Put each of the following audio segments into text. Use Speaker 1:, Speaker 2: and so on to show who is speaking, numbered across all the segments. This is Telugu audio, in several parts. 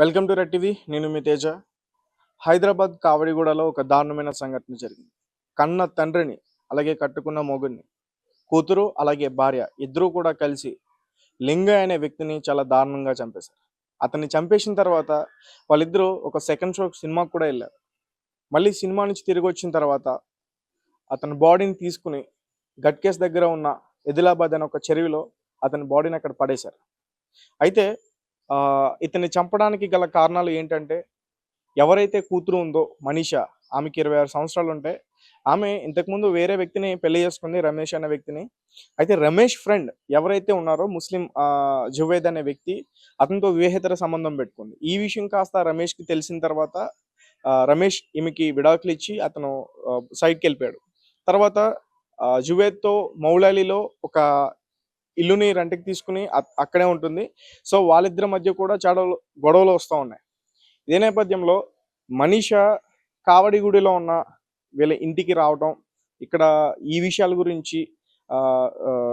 Speaker 1: Welcome to red TV. నేను మీ తేజ. హైదరాబాద్ కావడిగూడలో ఒక దారుణమైన సంఘటన జరిగింది. కన్న తండ్రిని అలాగే కట్టుకున్న మొగుడిని కూతురు అలాగే భార్య ఇద్దరూ కూడా కలిసి లింగయ్య అనే వ్యక్తిని చాలా దారుణంగా చంపేశారు. అతన్ని చంపేసిన తర్వాత వాళ్ళిద్దరూ ఒక సెకండ్ షో సినిమాకి కూడా వెళ్ళారు. మళ్ళీ సినిమా నుంచి తిరిగి వచ్చిన తర్వాత అతని బాడీని తీసుకుని గట్కేస్ దగ్గర ఉన్న ఎదిలాబాద్ అనే ఒక చెరువులో అతని బాడీని అక్కడ పడేశారు. అయితే ఇతన్ని చంపడానికి గల కారణాలు ఏంటంటే ఎవరైతే కూతురు ఉందో మనీష ఆమెకి ఇరవై ఆరు సంవత్సరాలు ఉంటాయి ఆమె ఇంతకుముందు వేరే వ్యక్తిని పెళ్ళి చేసుకుంది రమేష్ అనే వ్యక్తిని. అయితే రమేష్ ఫ్రెండ్ ఎవరైతే ఉన్నారో ముస్లిం ఆ, జువేద్ అనే వ్యక్తి అతనితో వివాహేతర సంబంధం పెట్టుకుంది. ఈ విషయం కాస్త రమేష్కి తెలిసిన తర్వాత ఆ, రమేష్ ఈమెకి విడాకులు ఇచ్చి అతను సైడ్కి వెళ్ళిపోయాడు. తర్వాత ఆ, జువేద్తో మౌలాలిలో ఒక ఇల్లుని రెంట్కి తీసుకుని అక్కడే ఉంటుంది. సో వాళ్ళిద్దరి మధ్య కూడా చాలా గొడవలు వస్తూ ఉన్నాయి. ఇదే నేపథ్యంలో మనీష కావడిగూడిలో ఉన్న వీళ్ళ ఇంటికి రావటం ఇక్కడ ఈ విషయాల గురించి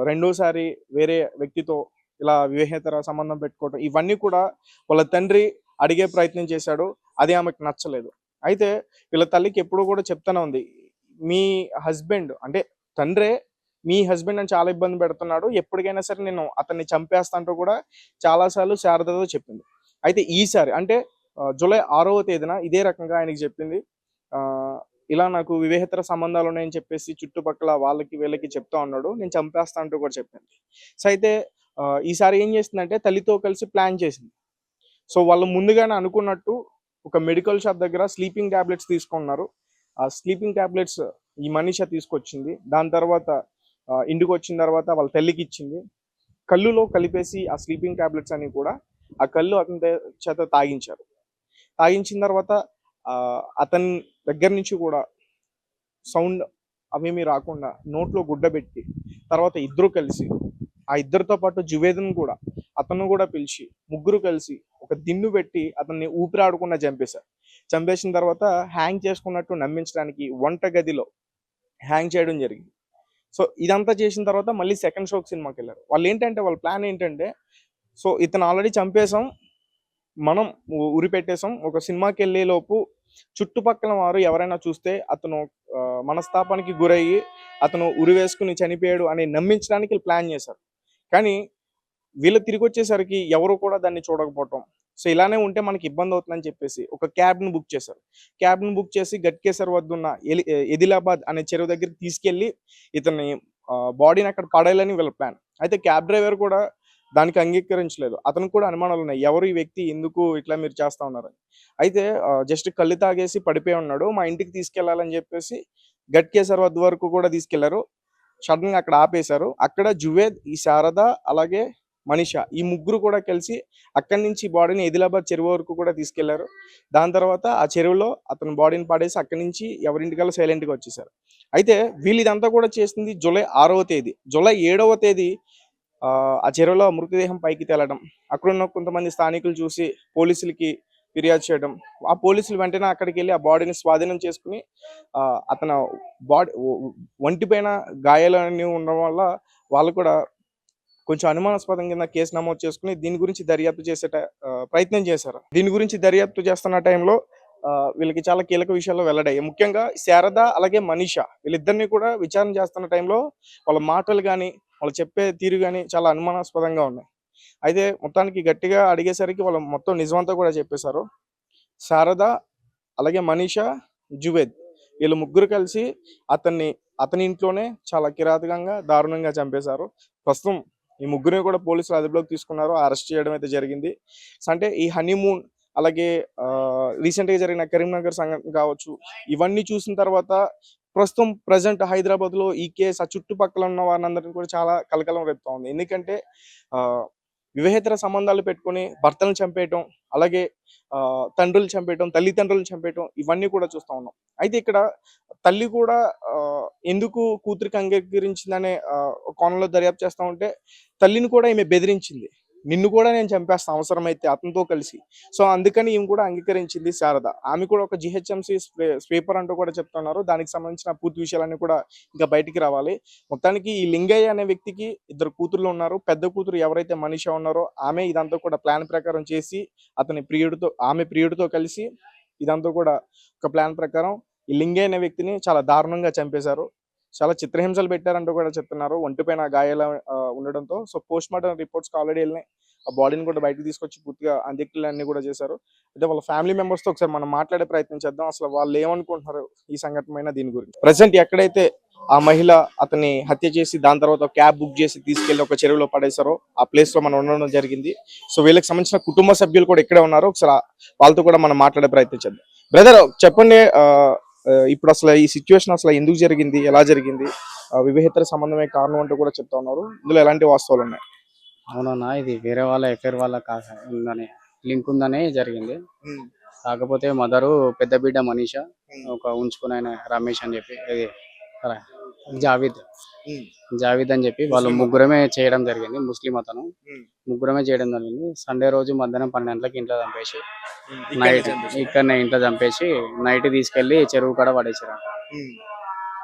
Speaker 1: రెండోసారి వేరే వ్యక్తితో ఇలా వివాహేతర సంబంధం పెట్టుకోవటం ఇవన్నీ కూడా వాళ్ళ తండ్రి అడిగే ప్రయత్నం చేశాడు. అది ఆమెకు నచ్చలేదు. అయితే వీళ్ళ తల్లికి ఎప్పుడూ కూడా చెప్తానే ఉంది. మీ హస్బెండ్ అంటే తండ్రే మీ హస్బెండ్ అని చాలా ఇబ్బంది పెడుతున్నాడు. ఎప్పటికైనా సరే నేను అతన్ని చంపేస్తా అంటూ కూడా చాలాసార్లు శారదతో చెప్పింది. అయితే ఈసారి అంటే జూలై ఆరవ తేదీన ఇదే రకంగా ఆయనకి చెప్పింది. ఇలా నాకు వివేహేతర సంబంధాలు ఉన్నాయని చెప్పేసి చుట్టుపక్కల వాళ్ళకి వీళ్ళకి చెప్తా ఉన్నాడు. నేను చంపేస్తా అంటూ కూడా చెప్పింది. సో అయితే ఈసారి ఏం చేసిందంటే తల్లితో కలిసి ప్లాన్ చేసింది. సో వాళ్ళు ముందుగానే అనుకున్నట్టు ఒక మెడికల్ షాప్ దగ్గర స్లీపింగ్ టాబ్లెట్స్ తీసుకున్నారు. ఆ స్లీపింగ్ టాబ్లెట్స్ ఈ మనిష తీసుకొచ్చింది. దాని తర్వాత ఇంటికి వచ్చిన తర్వాత వాళ్ళ తల్లికి ఇచ్చింది. కళ్ళులో కలిపేసి ఆ స్లీపింగ్ టాబ్లెట్స్ అని కూడా ఆ కళ్ళు అతని చేత తాగించారు. తాగించిన తర్వాత అతని దగ్గర నుంచి కూడా సౌండ్ అవేమీ రాకుండా నోట్లో గుడ్డ పెట్టి తర్వాత ఇద్దరు కలిసి ఆ ఇద్దరితో పాటు జువేదన్ కూడా అతను కూడా పిలిచి ముగ్గురు కలిసి ఒక దిన్ను పెట్టి అతన్ని ఊపిరాడకుండా చంపేశారు. చంపేసిన తర్వాత హ్యాంగ్ చేసుకున్నట్టు నమ్మించడానికి వంట గదిలో హ్యాంగ్ చేయడం జరిగింది. సో ఇదంతా చేసిన తర్వాత మళ్ళీ సెకండ్ షోకి సినిమాకి వెళ్ళారు వాళ్ళు ఏంటంటే వాళ్ళ ప్లాన్ ఏంటంటే సో ఇతను ఆల్రెడీ చంపేసాం మనం ఉరి పెట్టేసాం ఒక సినిమాకి వెళ్ళే లోపు చుట్టుపక్కల వారు ఎవరైనా చూస్తే అతను మనస్తాపానికి గురయ్యి అతను ఉరి వేసుకుని చనిపోయాడు అని నమ్మించడానికి ప్లాన్ చేశారు. కానీ వీళ్ళు తిరిగి వచ్చేసరికి ఎవరు కూడా దాన్ని చూడకపోవటం సో ఇలానే ఉంటే మనకి ఇబ్బంది అవుతుందని చెప్పేసి ఒక క్యాబ్ను బుక్ చేశారు. క్యాబ్ను బుక్ చేసి గట్కేసర్ వద్ద ఉన్న ఎలి ఎదిలాబాద్ అనే చెరువు దగ్గరికి తీసుకెళ్ళి ఇతని బాడీని అక్కడ పడేయాలని వీళ్ళ ప్లాన్. అయితే క్యాబ్ డ్రైవర్ కూడా దానికి అంగీకరించలేదు. అతనికి కూడా అనుమానాలు ఉన్నాయి. ఎవరు ఈ వ్యక్తి? ఎందుకు ఇట్లా మీరు చేస్తా ఉన్నారని. అయితే జస్ట్ కళ్ళు తాగేసి పడిపోయి ఉన్నాడు. మా ఇంటికి తీసుకెళ్ళాలని చెప్పేసి గట్కేసర్ వద్ద వరకు కూడా తీసుకెళ్ళారు. సడన్గా అక్కడ ఆపేశారు. అక్కడ జువేద్ ఈ శారద అలాగే మనిష. ఈ ముగ్గురు కూడా కలిసి అక్కడి నుంచి బాడీని ఎదిలాబాద్ చెరువు వరకు కూడా తీసుకెళ్ళారు. దాని తర్వాత ఆ చెరువులో అతని బాడీని పాడేసి అక్కడి నుంచి ఎవరింటికల్లా సైలెంట్గా వచ్చేసారు. అయితే వీళ్ళు ఇదంతా కూడా చేసింది జూలై ఆరవ తేదీ. జూలై ఏడవ తేదీ ఆ, చెరువులో మృతదేహం పైకి తేలడం. అక్కడున్న కొంతమంది స్థానికులు చూసి పోలీసులకి ఫిర్యాదు చేయడం. ఆ పోలీసులు వెంటనే అక్కడికి వెళ్ళి ఆ బాడీని స్వాధీనం చేసుకుని అతను బాడీ ఒంటి పైన గాయాలన్నీ ఉండడం వల్ల వాళ్ళు కూడా కొంచెం అనుమానాస్పదం కింద కేసు నమోదు చేసుకుని దీని గురించి దర్యాప్తు చేసే ప్రయత్నం చేశారు. దీని గురించి దర్యాప్తు చేస్తున్న టైంలో వీళ్ళకి చాలా కీలక విషయాలు వెల్లడాయి ముఖ్యంగా శారద అలాగే మనీష వీళ్ళిద్దరిని కూడా విచారణ చేస్తున్న టైంలో వాళ్ళ మాటలు కానీ వాళ్ళు చెప్పే తీరు కానీ చాలా అనుమానాస్పదంగా ఉన్నాయి. అయితే మొత్తానికి గట్టిగా అడిగేసరికి వాళ్ళు మొత్తం నిజమంతా కూడా చెప్పేశారు. శారద అలాగే మనీష జువేద్ వీళ్ళు ముగ్గురు కలిసి అతన్ని అతని ఇంట్లోనే చాలా కిరాతకంగా దారుణంగా చంపేశారు. ప్రస్తుతం ఈ ముగ్గురిని కూడా పోలీసులు అదుపులోకి తీసుకున్నారు. అరెస్ట్ చేయడం అయితే జరిగింది. అంటే ఈ హనీమూన్ అలాగే రీసెంట్గా జరిగిన కరీంనగర్ సంఘటన కావచ్చు ఇవన్నీ చూసిన తర్వాత ప్రస్తుతం ప్రజెంట్ హైదరాబాద్లో ఈ కేసు ఆ చుట్టుపక్కల ఉన్న వారందరినీ కూడా చాలా కలకలం రేపుతా ఉంది. ఎందుకంటే ఆ వివాహేతర సంబంధాలు పెట్టుకొని భర్తలను చంపేయటం అలాగే ఆ, తండ్రులు చంపేయటం తల్లిదండ్రులను చంపేయటం ఇవన్నీ కూడా చూస్తా ఉన్నాం. అయితే ఇక్కడ తల్లి కూడా ఆ, ఎందుకు కూతురికి అంగీకరించిందనే ఆ, కోణంలో దర్యాప్తు చేస్తా ఉంటే తల్లిని కూడా ఈమె బెదిరించింది. నిన్ను కూడా నేను చంపేస్తాను అవసరమైతే అతనితో కలిసి. సో అందుకని ఈమె కూడా అంగీకరించింది శారద. ఆమె కూడా ఒక జిహెచ్ఎంసీ స్వీపర్ అంటూ కూడా చెప్తున్నారు. దానికి సంబంధించిన పూర్తి విషయాలన్నీ కూడా ఇంకా బయటికి రావాలి. మొత్తానికి ఈ లింగయ్య అనే వ్యక్తికి ఇద్దరు కూతుర్లు ఉన్నారు. పెద్ద కూతురు ఎవరైతే మనిషి ఉన్నారో ఆమె ఇదంతా కూడా ప్లాన్ ప్రకారం చేసి అతని ప్రియుడితో ఆమె ప్రియుడితో కలిసి ఇదంతా కూడా ఒక ప్లాన్ ప్రకారం ఈ లింగయ్య అనే వ్యక్తిని చాలా దారుణంగా చంపేశారు. చాలా చిత్రహింసలు పెట్టారంటూ కూడా చెప్తున్నారు. ఒంటిపైన పైన గాయాల ఉండడంతో. So post mortem reports already వెళ్ళినాయి. ఆ బాడీని కూడా బయటకు తీసుకొచ్చి పూర్తిగా అంత్యక్రియలు అన్ని కూడా చేశారు. అయితే వాళ్ళ ఫ్యామిలీ మెంబర్స్తో ఒకసారి మనం మాట్లాడే ప్రయత్నం చేద్దాం. అసలు వాళ్ళు ఏమనుకుంటున్నారు ఈ సంఘటన దీని గురించి? ప్రజెంట్ ఎక్కడైతే ఆ మహిళ అతన్ని హత్య చేసి దాని తర్వాత క్యాబ్ బుక్ చేసి తీసుకెళ్ళి ఒక చెరువులో పడేశారో ఆ ప్లేస్లో మనం ఉండడం జరిగింది. సో వీళ్ళకి సంబంధించిన కుటుంబ సభ్యులు కూడా ఇక్కడే ఉన్నారు. ఒకసారి వాళ్ళతో కూడా మనం మాట్లాడే ప్రయత్నం చేద్దాం. బ్రదర్ చెప్పండి ఇప్పుడు అసలు ఈ సిచ్యువేషన్ అసలు ఎందుకు జరిగింది? ఎలా జరిగింది? వివాహేతర సంబంధమే కారణం అంటూ కూడా చెప్తా ఉన్నారు. ఇందులో ఎలాంటి వాస్తవాలు ఉన్నాయి?
Speaker 2: అవునన్నా ఇది వేరే వాళ్ళ ఎఫ్ఐఆర్ వాళ్ళ కా- ఉందని లింక్ ఉందనే జరిగింది. కాకపోతే మదరు పెద్ద బిడ్డ మనీష ఒక ఉంచుకుని ఆయన రమేష్ అని చెప్పి ఇది జావీద్. జావీద్ అని చెప్పి వాళ్ళు ముగ్గురమే చేయడం జరిగింది ముస్లిం అతను. ముగ్గురమే చేయడం జరిగింది. సండే రోజు మధ్యాహ్నం పన్నెండు గంటలకు ఇంట్లో చంపేసి నైట్ ఇక్కడనే ఇంట్లో చంపేసి నైట్ తీసుకెళ్ళి చెరువు కాడ పడేసారు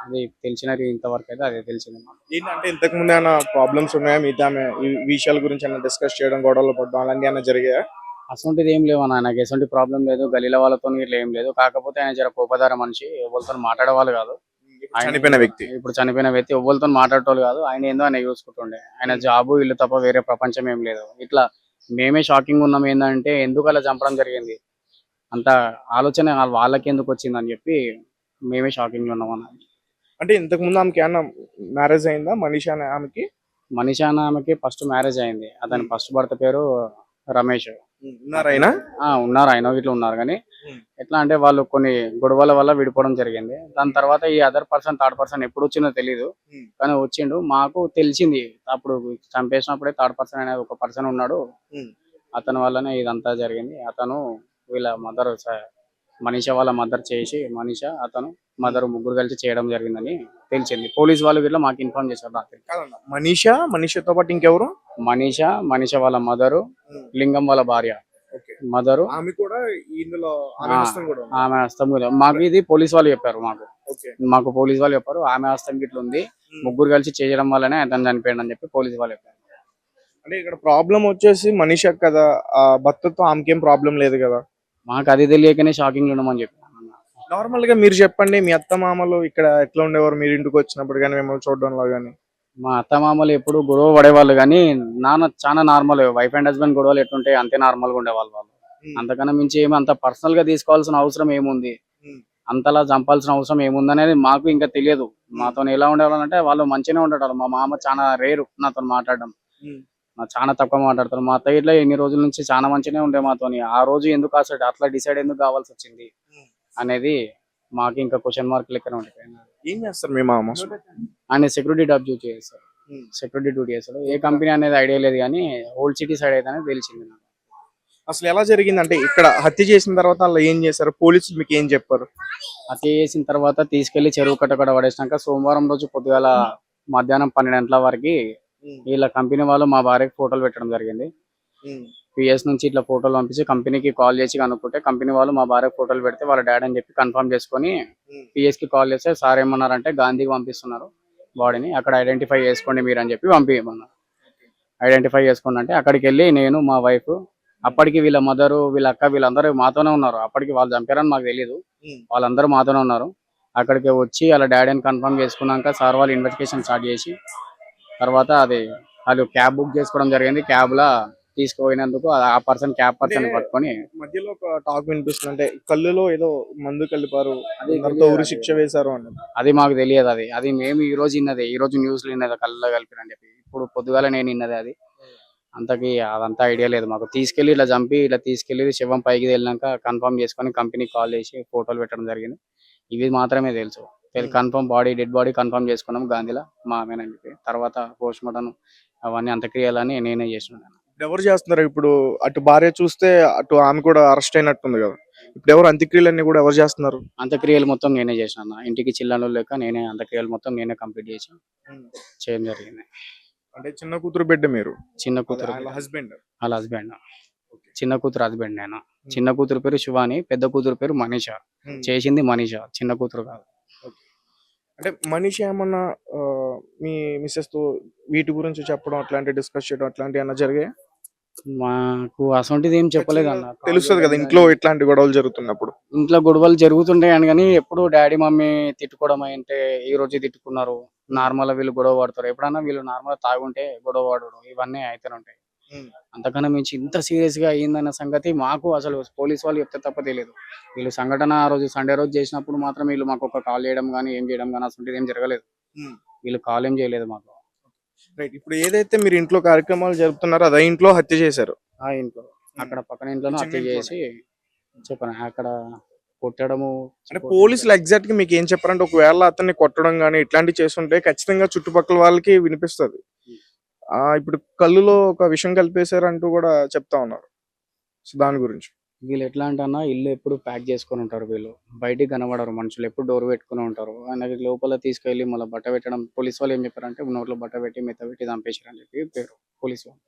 Speaker 2: అది తెలిసినది ఇంతవరకు అయితే అదే తెలిసింది.
Speaker 1: ఏంటంటే ఇంతకు ముందు ఏమైనా ప్రాబ్లమ్స్ ఉన్నాయా? మిగతా ఈ విషయాల గురించి ఏమైనా డిస్కస్ చేయడం గొడవలు పడడం అలాంటివి ఏమైనా జరిగాయా?
Speaker 2: అసొంటిది ఏం లేవు అన్న నాకు ఎసొంటి ప్రాబ్లం లేదు. గలీల వాళ్ళతో ఇట్లా ఏం లేదు. కాకపోతే ఆయన జర కోపదార మనిషి ఎవరితో మాట్లాడేవాళ్ళు కాదు.
Speaker 1: చనిపోయిన వ్యక్తి.
Speaker 2: ఇప్పుడు చనిపోయిన వ్యక్తి ఎవరితో మాట్లాడేటోళ్ళు కాదు. ఆయన ఏందో ఆయన చూసుకుంటుండే. ఆయన జాబు ఇల్లు తప్ప వేరే ప్రపంచం ఏం లేదు. ఇట్లా మేమే షాకింగ్ ఉన్నాం ఏంటంటే ఎందుకు అలా చంపడం జరిగింది? అంత ఆలోచన వాళ్ళకి ఎందుకు వచ్చింది అని చెప్పి మేమే షాకింగ్ ఉన్నాం అన్న.
Speaker 1: అంటే ఇంతకు ముందు ఆమెకి ఏమన్నా మ్యారేజ్ అయిందా? మనీషా అనే ఆమెకి?
Speaker 2: మనిషి అన్న ఆమెకి ఫస్ట్ మ్యారేజ్ అయింది. అతని ఫస్ట్ భర్త పేరు రమేష్.
Speaker 1: ఉన్నారైనా
Speaker 2: ఆ ఉన్నారు. ఆయన ఇట్లా ఉన్నారు కానీ. ఎట్లా అంటే వాళ్ళు కొన్ని గొడవల వల్ల విడిపోవడం జరిగింది. దాని తర్వాత ఈ అదర్ పర్సన్ థర్డ్ పర్సన్ ఎప్పుడు వచ్చిందో తెలియదు. కానీ వచ్చిండు. మాకు తెలిసింది. అప్పుడు చంపేసినప్పుడే థర్డ్ పర్సన్ అనేది ఒక పర్సన్ ఉన్నాడు. అతని వల్లనే ఇదంతా జరిగింది. అతను వీళ్ళ మదర్ మనీషా వాళ్ళ మదర్ చేసి మనీషా అతను మదర్ ముగ్గురు కలిసి చేయడం జరిగిందని తెలిసింది. పోలీస్ వాళ్ళు వీళ్ళు మాకు ఇన్ఫార్మ్ చేశారు
Speaker 1: మనీషా మనీషాతో పాటు ఇంకెవరు?
Speaker 2: మనీషా మనీషా వాళ్ళ మదరు లింగం వాళ్ళ భార్య మదరు.
Speaker 1: ఆమె కూడా ఇందులో ఆమె. హస్తం కూడా
Speaker 2: మాకు ఇది పోలీస్ వాళ్ళు చెప్పారు మాకు. మాకు పోలీస్ వాళ్ళు చెప్పారు ఆమె హస్తం గిట్ల ఉంది. ముగ్గురు కలిసి చేయడం వల్లనే అతను చనిపోయాడు అని చెప్పి పోలీస్ వాళ్ళు చెప్పారు.
Speaker 1: అంటే ఇక్కడ ప్రాబ్లం వచ్చేసి మనీషా కదా ఆ భర్తతో ఆమెకేం ప్రాబ్లం లేదు కదా?
Speaker 2: మాకు అది తెలియకనే షాకింగ్ ఉండమని చెప్పాను
Speaker 1: నార్మల్గా మీరు చెప్పండి మీ అత్త మామలు ఇక్కడ ఎట్లా ఉండేవారు? మీరు ఇంటికి వచ్చినప్పుడు కానీ మిమ్మల్ని చూడడంలో కానీ.
Speaker 2: మా అత్త మామలు ఎప్పుడు గొడవ పడేవాళ్ళు కానీ నాన్న చాలా నార్మల్ వైఫ్ అండ్ హస్బెండ్ గొడవలు ఎట్లుంటాయి అంతే నార్మల్గా ఉండేవాళ్ళు వాళ్ళు. అంతకన్నా మించి ఏమి అంత పర్సనల్గా తీసుకోవాల్సిన అవసరం ఏముంది. అంతలా చంపాల్సిన అవసరం ఏముంది అనేది మాకు ఇంకా తెలియదు. మాతో ఎలా ఉండేవాళ్ళు అంటే వాళ్ళు మంచిగానే ఉంటారు మా మామ చాలా రేరు నాతో మాట్లాడడం. నా చాలా తక్కువ మాట్లాడతారు. మా అత్తయ్య ఇట్లా ఎన్ని రోజుల నుంచి చాలా మంచిగానే ఉండే మాతోని. ఆ రోజు ఎందుకు అసలు అట్లా డిసైడ్ ఎందుకు కావాల్సి వచ్చింది. అనేది మాకు ఇంకా క్వశ్చన్ మార్క్ లెక్కనే ఉండిపోయింది.
Speaker 1: ఏం చేస్తారు మామ?
Speaker 2: ఆయన సెక్యూరిటీ డ్యూటీ చేస్తారు
Speaker 1: Hmm.
Speaker 2: సెక్యూరిటీ డ్యూటీ చేస్తాడు ఏ కంపెనీ అనేది ఐడియా లేదు కానీ ఓల్డ్ సిటీ సైడ్ అయితే తెలిసింది నాకు.
Speaker 1: అసలు ఎలా జరిగింది అంటే ఇక్కడ హత్య చేసిన తర్వాత అలా ఏం చేశారు? పోలీసులు మీకు ఏం చెప్పారు?
Speaker 2: హత్య చేసిన తర్వాత తీసుకెళ్ళి చెరువు కట్టకడ పడేసినాక సోమవారం రోజు పొద్దుగాల మధ్యాహ్నం పన్నెండు గంటల వరకు వీళ్ళ కంపెనీ వాళ్ళు మా భార్యకి ఫోటోలు పెట్టడం జరిగింది. పిఎస్ నుంచి ఇట్లా ఫోటోలు పంపించి కంపెనీకి కాల్ చేసి కనుక్కుంటే కంపెనీ వాళ్ళు మా భార్య ఫోటోలు పెడితే వాళ్ళ డాడీ అని చెప్పి కన్ఫర్మ్ చేసుకొని పిఎస్కి కాల్ చేస్తే సార్ ఏమన్నారంటే గాంధీకి పంపిస్తున్నారు బాడీని అక్కడ ఐడెంటిఫై చేసుకోండి మీరు అని చెప్పి పంపించమన్నారు ఐడెంటిఫై చేసుకోండి అంటే అక్కడికి వెళ్ళి నేను మా వైఫ్ అప్పటికి వీళ్ళ మదరు వీళ్ళ అక్క వీళ్ళందరూ మాతోనే ఉన్నారు. అప్పటికి వాళ్ళు చంపారని మాకు తెలియదు వాళ్ళందరూ మాతోనే ఉన్నారు. అక్కడికి వచ్చి వాళ్ళ డాడీని కన్ఫర్మ్ చేసుకున్నాక సార్ వాళ్ళు ఇన్వెస్టిగేషన్ స్టార్ట్ చేసి తర్వాత అది వాళ్ళు క్యాబ్ బుక్ చేసుకోవడం జరిగింది. క్యాబ్ లా తీసుకుపోయినందుకు ఆ పర్సన్ క్యాబ్ పర్సన్ పట్టుకొని
Speaker 1: మధ్యలో ఒక టాక్ వినిపిస్తుంది. అంటే కళ్ళులో ఏదో మందు కలిపారు ఊరి శిక్ష వేశారు అని
Speaker 2: అది మాకు తెలియదు అది. అది మేము ఈ రోజు విన్నది ఈ రోజు న్యూస్లో విన్నది కళ్ళలో కలిపిరని చెప్పి. ఇప్పుడు పొద్దుగాల నేను విన్నది అది. అంతకి అదంతా ఐడియా లేదు మాకు. తీసుకెళ్ళి ఇలా చంపి ఇలా తీసుకెళ్ళి శవం పైకి వెళ్ళినాక కన్ఫర్మ్ చేసుకొని కంపెనీకి కాల్ చేసి ఫోటోలు పెట్టడం జరిగింది. ఇవి మాత్రమే తెలుసు. Confirm body dead body confirm చేసుకున్నాం గాంధీలో మా ఆమెనని చెప్పి. తర్వాత పోస్ట్ మార్టం అవన్నీ అంత్యక్రియలని నేనే చేసినాను.
Speaker 1: ఎవరు చేస్తున్నారు? ఇప్పుడు అటు భార్య చూస్తే అటు ఆమె కూడా అరెస్ట్ అయినట్టుంది కదా. ఇప్పుడు ఎవరు అంత్యక్రియలన్నీ కూడా ఎవరు చేస్తున్నారు?
Speaker 2: అంత్యక్రియలు మొత్తం నేనే చేసిన ఇంటికి చిల్లలు లేక నేనే అంత్యక్రియలు మొత్తం నేనే కంప్లీట్ చేసి చేయడం జరిగింది.
Speaker 1: అంటే చిన్న కూతురు బిడ్డ మీరు?
Speaker 2: చిన్న కూతురు
Speaker 1: హస్బెండ్
Speaker 2: వాళ్ళ హస్బెండ్ చిన్న కూతురు హస్బెండ్ నేను. చిన్న కూతురు పేరు శివాని పెద్ద కూతురు పేరు మనీష. చేసింది మనీష చిన్న కూతురు కాదు.
Speaker 1: అంటే మనిషి ఏమన్నా మీ మిస్సెస్తో వీటి గురించి చెప్పడం అట్లాంటి డిస్కస్ చేయడం అట్లాంటివి ఏమన్నా జరిగాయి?
Speaker 2: మాకు అసొంటిది ఏం చెప్పలేదు అన్న
Speaker 1: తెలుస్తుంది కదా ఇంట్లో ఇట్లాంటి గొడవలు జరుగుతున్నప్పుడు.
Speaker 2: ఇంట్లో గొడవలు జరుగుతుంటాయి కానీ ఎప్పుడు డాడీ మమ్మీ తిట్టుకోవడం అంటే ఈ రోజు తిట్టుకున్నారు. నార్మల్ వీళ్ళు గొడవ పడతారు. ఎప్పుడన్నా వీళ్ళు నార్మల్ తాగుంటే గొడవ పడడం ఇవన్నీ అయితేనే ఉంటాయి. అంతకన్నా మించి ఇంత సీరియస్గా అయ్యిందన్న సంగతి మాకు అసలు పోలీస్ వాళ్ళు చెప్తే తప్ప తెలియదు. వీళ్ళు సంఘటన ఆ రోజు సండే రోజు చేసినప్పుడు మాత్రం వీళ్ళు మాకు ఒక కాల్ చేయడం కానీ ఏం చేయడం కానీ అసలు ఏం జరగలేదు. వీళ్ళు కాల్ ఏం చేయలేదు మాకు.
Speaker 1: రైట్ ఇప్పుడు ఏదైతే మీరు ఇంట్లో కార్యక్రమాలు జరుపుతున్నారో అదే ఇంట్లో హత్య చేశారు.
Speaker 2: ఆ ఇంట్లో అక్కడ పక్కన ఇంట్లోనే హత్య చేసి చెప్పాను అక్కడ కొట్టడము
Speaker 1: అంటే పోలీసులు ఎగ్జాక్ట్గా మీకు ఏం చెప్పారంటే ఒకవేళ అతన్ని కొట్టడం కానీ ఇట్లాంటివి చేస్తుంటే ఖచ్చితంగా చుట్టుపక్కల వాళ్ళకి వినిపిస్తుంది. ఆ ఇప్పుడు కళ్ళులో ఒక విషయం కలిపేశారంటూ కూడా చెప్తా ఉన్నారు. సో దాని గురించి.
Speaker 2: వీళ్ళు ఎట్లా అంటన్నా ఇల్లు ఎప్పుడు ప్యాక్ చేసుకొని ఉంటారు వీళ్ళు. బయటికి కనబడరు మనుషులు. ఎప్పుడు డోర్ పెట్టుకుని ఉంటారు. ఆయనకి లోపల తీసుకెళ్ళి మళ్ళీ బట్ట పెట్టడం పోలీస్ వాళ్ళు ఏం చెప్పారంటే నోట్లో బట్ట పెట్టి మెత్త పెట్టి చంపేశారు అని చెప్పి పేరు పోలీస్ వాళ్ళు.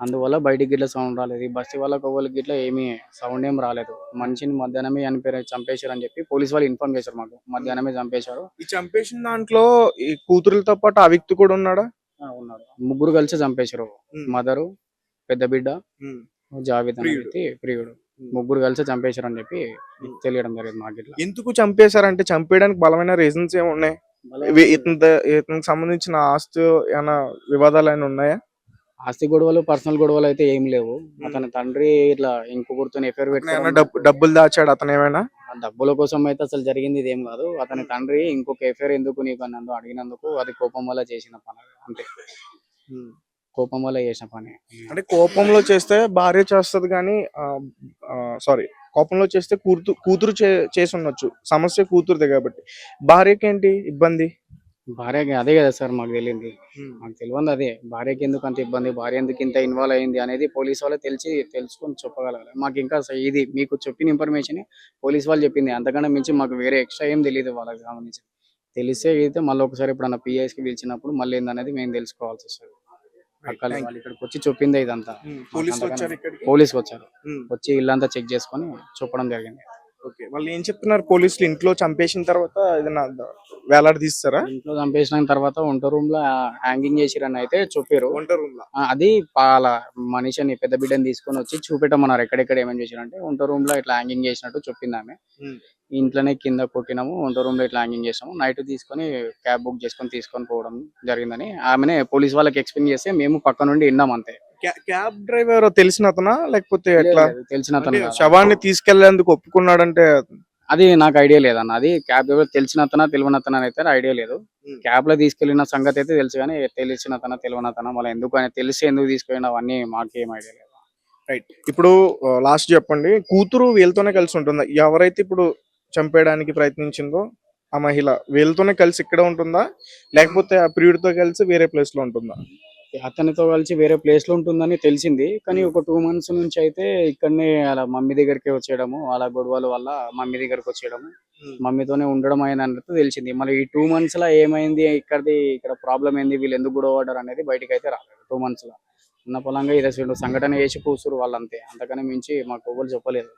Speaker 2: అందువల్ల బయటికి గిట్ల సౌండ్ రాలేదు. ఈ బస్సు వాళ్ళకి ఒకళ్ళకి గిట్ల ఏమీ సౌండ్ ఏం రాలేదు. మనిషిని మధ్యాహ్నమే చనిపోయారు చంపేశారు అని చెప్పి పోలీస్ వాళ్ళు ఇన్ఫార్మ్ చేశారు మాకు. మధ్యాహ్నమే చంపేశారు.
Speaker 1: ఈ చంపేసిన దాంట్లో ఈ కూతురులతో పాటు ఆ వ్యక్తి కూడా ఉన్నాడా?
Speaker 2: ఆ, ఉన్నారు ముగ్గురు కలిసి చంపేశారు. మదరు పెద్ద బిడ్డ జావేద్ అనే
Speaker 1: ప్రియుడు.
Speaker 2: ముగ్గురు కలిసి చంపేశారు అని చెప్పి తెలియడం జరిగింది మాకు ఇట్లా
Speaker 1: ఎందుకు చంపేశారంటే చంపేయడానికి బలమైన రీజన్స్ ఏమి ఉన్నాయి? ఇవి ఇతని ద- ఇతనికి సంబంధించిన ఆస్తి ఏమైనా వివాదాలు అయినా ఉన్నాయా?
Speaker 2: ఆస్తి గొడవలు పర్సనల్ గొడవలు అయితే ఏం లేవు. అతని తండ్రి ఇట్లా ఇంకొకరితో ఎఫ్ఐఆర్
Speaker 1: డబ్బు డబ్బులు దాచాడు అతను ఏమైనా?
Speaker 2: ఆ డబ్బుల కోసం అయితే అసలు జరిగింది ఇదేం కాదు. అతని తండ్రి ఇంకొక ఎఫ్ఐఆర్ ఎందుకు నీకు అన్నందు అడిగినందుకు అది కోపం వల్ల చేసిన పని. అంతే. కోపం వల్ల చేసిన పని.
Speaker 1: అంటే కోపంలో చేస్తే భార్య చేస్తది కానీ సారీ కోపంలో చేస్తే కూతురు కూతురు చేసి ఉండొచ్చు. సమస్య కూతురుదే కాబట్టి. భార్యకి ఏంటి ఇబ్బంది?
Speaker 2: భార్యకి అదే కదా సార్ మాకు తెలియంది. మాకు తెలియంది అదే. భార్యకి ఎందుకు అంత ఇబ్బంది? భార్య ఎందుకు ఇంత ఇన్వాల్వ్ అయింది అనేది పోలీస్ వాళ్ళే తెలిసి తెలుసుకొని చెప్పగలగాలి. మాకు ఇంకా ఇది మీకు చెప్పిన ఇన్ఫర్మేషన్ పోలీస్ వాళ్ళు చెప్పింది. అంతకన్నా మించి మాకు వేరే ఎక్స్ట్రా ఏం తెలియదు వాళ్ళకి సంబంధించి. తెలిస్తే అయితే మళ్ళీ ఒకసారి ఎప్పుడన్నా పిఎస్కి పిలిచినప్పుడు మళ్ళీ ఏందనేది మేము తెలుసుకోవాల్సి వస్తుంది. అక్కడ. వాళ్ళు ఇక్కడికి వచ్చి చెప్పింది ఇదంతా.
Speaker 1: పోలీసులు వచ్చారు
Speaker 2: పోలీస్ వచ్చారు.
Speaker 1: ఉమ్,
Speaker 2: వచ్చి ఇల్లంతా చెక్ చేసుకొని చెప్పడం జరిగింది.
Speaker 1: ఓకే. వాళ్ళు ఏం చెప్తున్నారు? పోలీసులు ఇంట్లో చంపేసిన తర్వాత ఏదైనా వేలాడి తీస్తారా?
Speaker 2: ఇంట్లో చంపేసిన తర్వాత వంట రూమ్లో హ్యాంగింగ్ చేసిరని అయితే చెప్పారు
Speaker 1: వంట
Speaker 2: రూమ్లో. అది పాల మనిషిని పెద్ద బిడ్డని తీసుకొని వచ్చి చూపెట్టమన్నారు ఎక్కడెక్కడ ఏమేమి చేసిరంటే వంట రూమ్లో ఇట్లా హ్యాంగింగ్ చేసినట్టు చెప్పింది ఆమె. ఇంట్లోనే కింద కొట్టినాము వంట రూమ్లో ఇట్లా హ్యాంగింగ్ చేసాము. నైట్ తీసుకొని క్యాబ్ బుక్ చేసుకొని తీసుకొని పోవడం జరిగిందని ఆమెనే పోలీస్ వాళ్ళకి ఎక్స్ప్లెయిన్ చేస్తే మేము పక్క నుండి విన్నాం అంతే.
Speaker 1: క్యాబ్ డ్రైవర్ తెలిసిన అతనా? లేకపోతే ఎట్లా?
Speaker 2: తెలిసిన అతను
Speaker 1: అంటే
Speaker 2: కాదు.
Speaker 1: శవాన్ని తీసుకెళ్ళేందుకు ఒప్పుకున్నాడంటే
Speaker 2: అది నాకు ఐడియా లేదన్న అది క్యాబ్ డ్రైవర్ తెలిసిన అతనా తెలియని అతనా అయితే ఐడియా లేదు.
Speaker 1: ఉమ్.
Speaker 2: క్యాబ్లో తీసుకెళ్ళిన సంగతి అయితే తెలుసు కానీ తెలిసిన అతనా తెలియని అతనా మళ్ళీ ఎందుకు అని తెలిసి ఎందుకు తీసుకెళ్ళిన అవన్నీ మాకేం ఐడియా లేదు.
Speaker 1: రైట్ ఇప్పుడు లాస్ట్ చెప్పండి. కూతురు వీళ్ళతోనే కలిసి ఉంటుందా? ఎవరైతే ఇప్పుడు చంపేయడానికి ప్రయత్నించిందో ఆ మహిళ వీళ్ళతోనే కలిసి ఇక్కడ ఉంటుందా? లేకపోతే ఆ ప్రియుడితో కలిసి వేరే ప్లేస్లో ఉంటుందా?
Speaker 2: అతనితో కలిసి వేరే ప్లేస్లో ఉంటుందని తెలిసింది. కానీ ఒక టూ మంత్స్ నుంచి అయితే ఇక్కడనే అలా మమ్మీ దగ్గరికి వచ్చేయడము అలా గొడవల వల్ల మమ్మీ దగ్గరికి వచ్చేయడము మమ్మీతోనే ఉండడం అయిన అన్నట్టు తెలిసింది. మళ్ళీ ఈ టూ మంత్స్లో ఏమైంది ఇక్కడది ఇక్కడ ప్రాబ్లం ఏంది వీళ్ళు ఎందుకు గొడవ పడ్డారు అనేది బయటకు అయితే రాలేదు. టూ మంత్స్లో. ఉన్న పొలంగా ఇది అసలు సంఘటన చేసి కూసురు వాళ్ళంతే. అంతకని మించి మాకు ఎవరు చెప్పలేదు.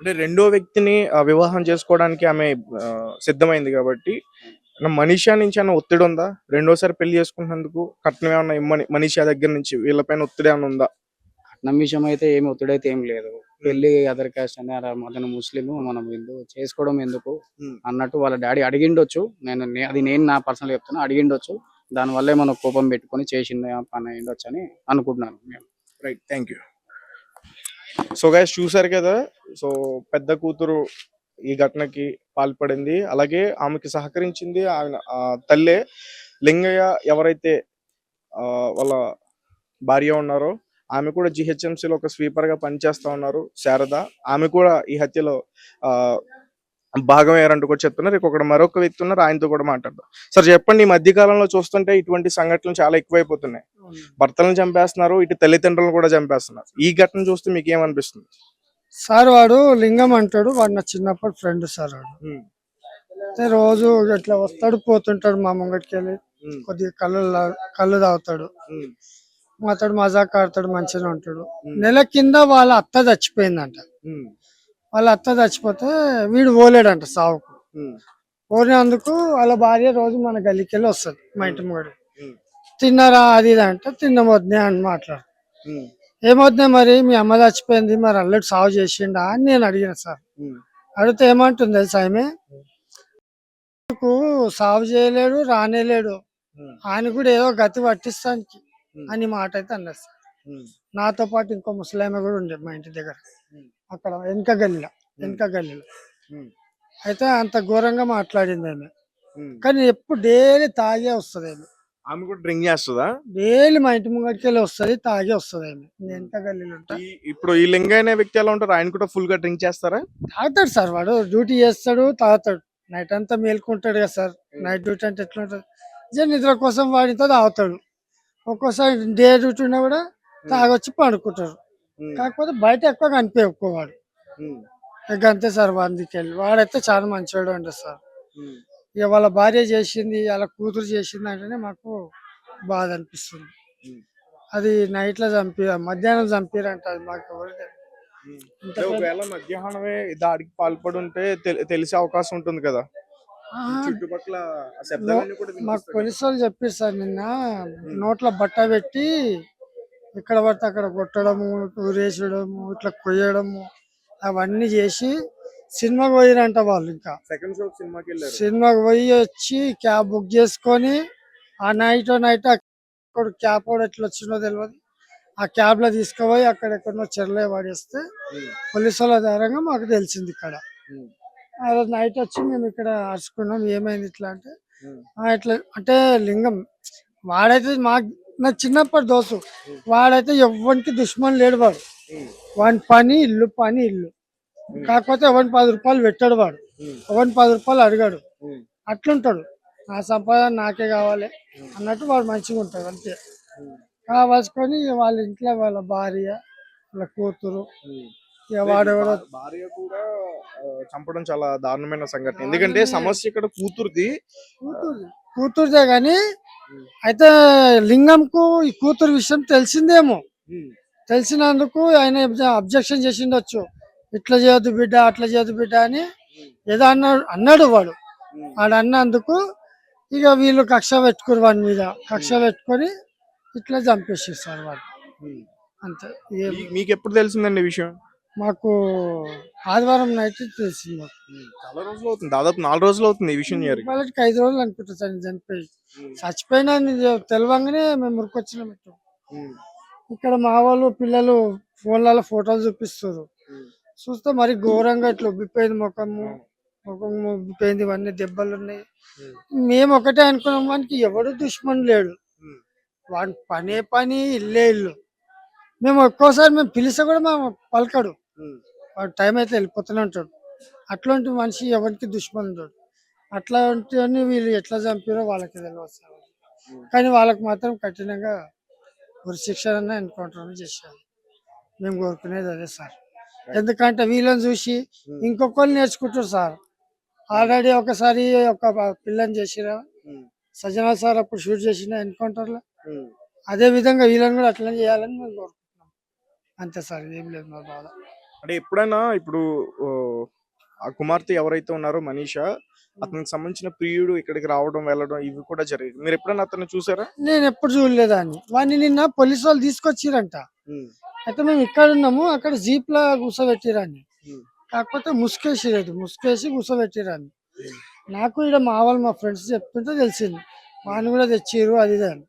Speaker 1: అంటే రెండో వ్యక్తిని వివాహం చేసుకోవడానికి ఆమె సిద్ధమైంది కాబట్టి మనీషా నుంచి ఏమైనా ఒత్తిడి ఉందా? రెండోసారి పెళ్ళి చేసుకున్నందుకు కట్నం ఏమన్నా ఇమ్మని మనీషా దగ్గర నుంచి వీళ్ళపైన ఒత్తిడి ఏమైనా ఉందా?
Speaker 2: కట్నం విషయం అయితే ఏమి ఒత్తిడైతే ఏం లేదు. పెళ్ళి అదర్ కాస్ట్ అని అతను ముస్లిం మనం హిందూ చేసుకోవడం ఎందుకు. అన్నట్టు వాళ్ళ డాడీ అడిగిండొచ్చు. నేను నే- అది నేను నా పర్సనల్ చెప్తున్నా అడిగిండొచ్చు. దానివల్లే మన కోపం పెట్టుకొని చేసింది ఆ పని అయ్యిండొచ్చు అని అనుకుంటున్నాను మేము.
Speaker 1: Right thank you so guys చూసారు కదా? సో పెద్ద కూతురు ఈ ఘటనకి పాల్పడింది. అలాగే ఆమెకి సహకరించింది ఆయన తల్లే లింగయ్య ఎవరైతే ఆ, వాళ్ళ భార్య ఉన్నారో ఆమె కూడా GHMC లో ఒక స్వీపర్గా పనిచేస్తా ఉన్నారు శారద. ఆమె కూడా ఈ హత్యలో ఆ భాగం అయ్యారంటూ కూడా చెప్తున్నారు. ఇక్కడ మరొక వ్యక్తి ఉన్నారు ఆయనతో కూడా మాట్లాడదాం. సార్ చెప్పండి ఈ మధ్య కాలంలో చూస్తుంటే ఇటువంటి సంఘటనలు చాలా ఎక్కువైపోతున్నాయి. భర్తలను చంపేస్తున్నారు ఇటు తల్లిదండ్రులను కూడా చంపేస్తున్నారు. ఈ ఘటన చూస్తే మీకు ఏమనిపిస్తుంది?
Speaker 3: సార్ వాడు లింగం అంటాడు వాడు నా చిన్నప్పటి ఫ్రెండ్ సార్ వాడు. అయితే రోజు ఇట్లా వస్తాడు పోతుంటాడు మా ముంగటికి వెళ్ళి కొద్దిగా కళ్ళు కళ్ళు తాగుతాడు. మాతాడు మజాక్ ఆడతాడు మంచిగా ఉంటాడు. నెల కింద వాళ్ళ అత్త చచ్చిపోయిందంట. వాళ్ళ అత్త చచ్చిపోతే వీడు పోలేడంట సావుకు.
Speaker 1: ఉమ్,
Speaker 3: పోయినందుకు వాళ్ళ భార్య రోజు మన గల్లీకి వెళ్ళి వస్తుంది మా ఇంటి ముంగడు. తిన్నారా అది ఇది అంటే తిన్నమొద్దే అని మాట్లాడు ఏమొద్దే మరి? మీ అమ్మ చచ్చిపోయింది మరి అల్లుడు సాగు చేసిండా అని నేను అడిగిన సార్. అడిగితే ఏమంటుంది తెలుసా ఆమె? సాగు చేయలేడు రానేలేడు. ఆయన కూడా ఏదో గతి పట్టిస్తానికి. అని మాట అయితే అన్నారు సార్. నాతో పాటు ఇంకో ముసలామె కూడా ఉండే మా ఇంటి దగ్గర. అక్కడ వెనక గల్లీలో వెనక గల్లీలో. అయితే అంత ఘోరంగా మాట్లాడింది ఆమె. కానీ ఎప్పుడు డైలీ తాగే వస్తుంది ఆమె.
Speaker 1: ఆమె కూడా డ్రింక్ చేస్తుందా?
Speaker 3: డైలీ మా ఇంటి ముంగడికి వెళ్ళి వస్తుంది తాగే వస్తుంది ఆమె. నేను వెనక గల్లీలో ఉంటా?
Speaker 1: ఈ- ఇప్పుడు ఈ లింగ అనే వ్యక్తి ఎలా ఉంటారు? ఆయన కూడా ఫుల్గా డ్రింక్ చేస్తారా?
Speaker 3: తాగుతాడు సార్ వాడు. డ్యూటీ చేస్తాడు తాగుతాడు. నైట్ అంతా మేల్కుంటాడు కదా సార్. నైట్ డ్యూటీ అంటే ఎట్లా ఉంటుంది జర నిద్ర కోసం వాడితో తాగుతాడు. ఒక్కోసారి డే డ్యూటీ ఉన్నా కూడా తాగొచ్చి పండుకుంటాడు.
Speaker 1: ఉమ్,
Speaker 3: కాకపోతే బయట ఎక్కువ కనిపించ వాడు
Speaker 1: ఉమ్,
Speaker 3: ఇక అంతే సార్ వాడికి. వెళ్ళి వాడైతే చాలా మంచివాడు అండి సార్.
Speaker 1: ఉమ్,
Speaker 3: ఇక వాళ్ళ భార్య చేసింది వాళ్ళ కూతురు చేసింది అంటేనే మాకు బాధ అనిపిస్తుంది. అది నైట్లో చంపి మధ్యాహ్నం చంపిరంట అది మాకు ఎవరికి
Speaker 1: ఒకవేళ మధ్యాహ్నమే దాడికి పాల్పడి ఉంటే తెలిసే అవకాశం ఉంటుంది కదా? చుట్టుపక్కల
Speaker 3: మాకు. పోలీసు వాళ్ళు చెప్పారు సార్ నిన్న నోట్లో బట్ట పెట్టి ఇక్కడ పడితే అక్కడ కొట్టడము ఊరేసడము ఇట్లా కొయ్యడము అవన్నీ చేసి సినిమాకి పోయిరంట వాళ్ళు ఇంకా.
Speaker 1: సెకండ్ షో సినిమాకి వెళ్ళారు.
Speaker 3: సినిమాకి పోయి వచ్చి క్యాబ్ బుక్ చేసుకొని ఆ నైట్ నైట్ అక్కడ క్యాబ్ కూడా ఎట్లా వచ్చిందో తెలియదు ఆ క్యాబ్లో తీసుకుపోయి అక్కడ ఎక్కడో చెరలే పడేస్తే పోలీసు వాళ్ళ ద్వారంగా మాకు తెలిసింది ఇక్కడ. ఆ రోజు నైట్ వచ్చి మేము ఇక్కడ అరుచుకున్నాం ఏమైంది ఇట్లా అంటే ఇట్లా అంటే లింగం వాడైతే మా నా చిన్నప్పటి దోసు. వాడైతే ఎవ్వరికి దుష్మన్ లేడు వాడు. వాని పని ఇల్లు పని ఇల్లు. కాకపోతే ఎవరిని పది రూపాయలు పెట్టాడు వాడు. ఎవరిని పది రూపాయలు అడిగాడు. అట్లుంటాడు. నా సంపాదన నాకే కావాలి అన్నట్టు వాడు మంచిగా ఉంటాడు అంతే. కావాల్సుకొని వాళ్ళ ఇంట్లో వాళ్ళ భార్య వాళ్ళ కూతురు
Speaker 1: భార్య కూడా చంపడం చాలా దారుణమైన సంఘటన. ఎందుకంటే సమస్య ఇక్కడ కూతురుది.
Speaker 3: కూతురు కూతురుదే గాని అయితే లింగంకు ఈ కూతురు విషయం తెలిసిందేమో. తెలిసినందుకు ఆయన అబ్జెక్షన్ చేసిండొచ్చు. ఇట్లా చేయొద్దు బిడ్డ అట్లా చేయొద్దు బిడ్డ అని ఏదో అన్నాడు అన్నాడు వాడు. వాడు అన్నందుకు ఇక వీళ్ళు కక్ష పెట్టుకురు వాడి మీద. కక్ష పెట్టుకొని ఇట్లా చంపేసేస్తారు వాడు. అంతే.
Speaker 1: మీకు ఎప్పుడు తెలిసిందండి విషయం?
Speaker 3: మాకు ఆదివారం నైట్ తెలిసింది మాకు.
Speaker 1: చాలా రోజులు అవుతుంది. దాదాపు నాలుగు రోజులు అవుతుంది ఈ విషయం
Speaker 3: వాళ్ళకి ఐదు రోజులు అనుకుంటా సార్ చనిపోయి. చచ్చిపోయినా తెలవంగానే మేము ఉరికొచ్చినాం ఇటు. ఇక్కడ మా వాళ్ళు పిల్లలు ఫోన్లలో ఫోటోలు చూపిస్తారు చూస్తే మరి ఘోరంగా ఇట్లా ఉబ్బిపోయింది ముఖము ముఖం ఉబ్బిపోయింది ఇవన్నీ దెబ్బలు ఉన్నాయి మేము ఒకటే అనుకున్నాం వానికి ఎవడు దుష్మన్ లేడు. వాడి పనే పని ఇల్లే ఇల్లు. మేము ఒక్కోసారి మేము పిలిస్తే కూడా మేము పలకడు. వాడు టైం అయితే వెళ్ళిపోతూనే ఉంటాడు. అట్లాంటి మనిషి ఎవరికి దుష్మన్ ఉంటాడు అట్లాంటి వీళ్ళు ఎట్లా చంపారో వాళ్ళకి తెలియదు. కానీ వాళ్ళకి మాత్రం కఠినంగా శిక్షణ ఎన్కౌంటర్ చేశారు. మేము కోరుకునేది అదే సార్. ఎందుకంటే వీళ్ళని చూసి ఇంకొకరు నేర్చుకుంటారు సార్. ఆల్రెడీ ఒకసారి ఒక పిల్లని చేసిరా. సజ్జనా సార్ అప్పుడు షూట్ చేసిన ఎన్కౌంటర్లో అదే విధంగా వీళ్ళని కూడా అట్లనే చేయాలని మేము కోరుకుంటున్నాం. అంతే సార్ ఏం లేదు మా బాధ.
Speaker 1: అంటే ఎప్పుడైనా ఇప్పుడు ఓ, ఆ కుమార్తె ఎవరైతే ఉన్నారో మనీషా అతనికి సంబంధించిన ప్రియుడు ఇక్కడికి రావడం వెళ్ళడం ఇవి కూడా జరిగింది మీరు ఎప్పుడైనా అతను చూసారా?
Speaker 3: నేను ఎప్పుడు చూడలేదాన్ని. వాడిని నిన్న పోలీసు వాళ్ళు తీసుకొచ్చిరంట. అయితే మేము ఇక్కడ ఉన్నాము అక్కడ జీప్ లా కూర్చోబెట్టిరాన్ని కాకపోతే ముసుకేసిరేది ముసుకేసి కూర్చోబెట్టిరాన్ని నాకు ఇక్కడ మా వాళ్ళు మా ఫ్రెండ్స్ చెప్తుంటే తెలిసింది. వాడిని కూడా తెచ్చిర్రు అది ఇది అని.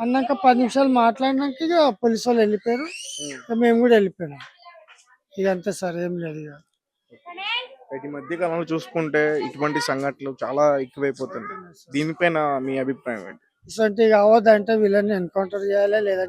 Speaker 3: అన్నాక పది నిమిషాలు మాట్లాడినాక ఇక పోలీసు వాళ్ళు వెళ్ళిపోయారు. మేము కూడా వెళ్ళిపోయినాం. ఇక అంతే సార్ ఏం లేదు ఇక
Speaker 1: ఈ మధ్య కాలంలో చూసుకుంటే ఇటువంటి సంఘటనలు చాలా ఎక్కువైపోతుంది దీనిపైన మీ అభిప్రాయం ఏంటి?
Speaker 3: ఇటువంటి కావద్దంటే వీళ్ళని ఎన్కౌంటర్ చేయాలి లేదంటే